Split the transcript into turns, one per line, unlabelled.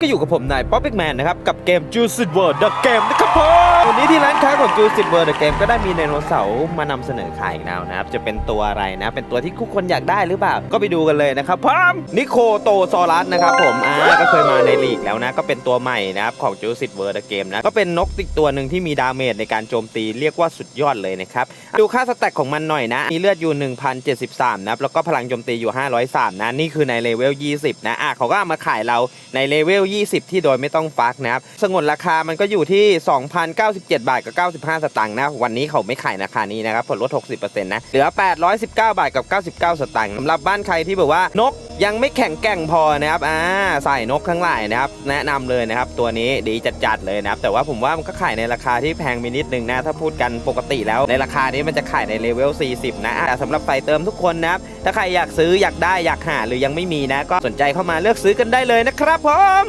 ก็อยู่กับผมนายป๊อปปี้แมนนะครับ กับเกม Juice World The Game นะครับผม วันนี้ที่ร้านค้าของ Juice World The Game ก็ได้มีไดโนเสาร์มานำเสนอขายอีกแล้วนะครับ จะเป็นตัวอะไรนะ เป็นตัวที่ทุกคนอยากได้หรือเปล่า ก็ไปดูกันเลยนะครับพร้อมนิโคโตซอรัสนะครับผมอ่าก็เคยมาในลีกแล้วนะ ก็เป็นตัวใหม่นะครับของ Juice World The Game นะ ก็เป็นนกอีกตัวหนึ่งที่มีดาเมจในการโจมตีเรียกว่าสุดยอดเลยนะครับ ดูค่าสแต็กของมันหน่อยนะ มีเลือดอยู่ 1073นะครับ แล้วก็พลังโจมตีอยู่ 503 นะ นี่คือในเลเวล 20 นะ อะเขาก็ามาขายเราในเลเวล 20 ที่โดยไม่ต้องฟักนะครับ สงวนราคามันก็อยู่ที่97 บาทกับ 95 สตางค์นะ วันนี้เขาไม่ขายราคานี้นะครับผลลด 60%นะ เหลือ 819 บาทกับ 99 สตางค์สำหรับบ้านใครที่แบบว่านกยังไม่แข็งแกร่งพอนะครับ อ่า ใส่นกทั้งหลายนะครับ แนะนำเลยนะครับ ตัวนี้ดีจัดๆเลยนะครับ แต่ว่าผมว่ามันก็ขายในราคาที่แพงไปนิดนึงนะ ถ้าพูดกันปกติแล้วในราคานี้มันจะขายในเลเวล 40 นะอะแต่สำหรับใส่เติมทุกคนนะครับ ถ้าใครอยากซื้ออยากได้อยากหาหรือยังไม่มีนะ ก็สนใจเข้ามาเลือกซื้อกันได้เลยนะครับผม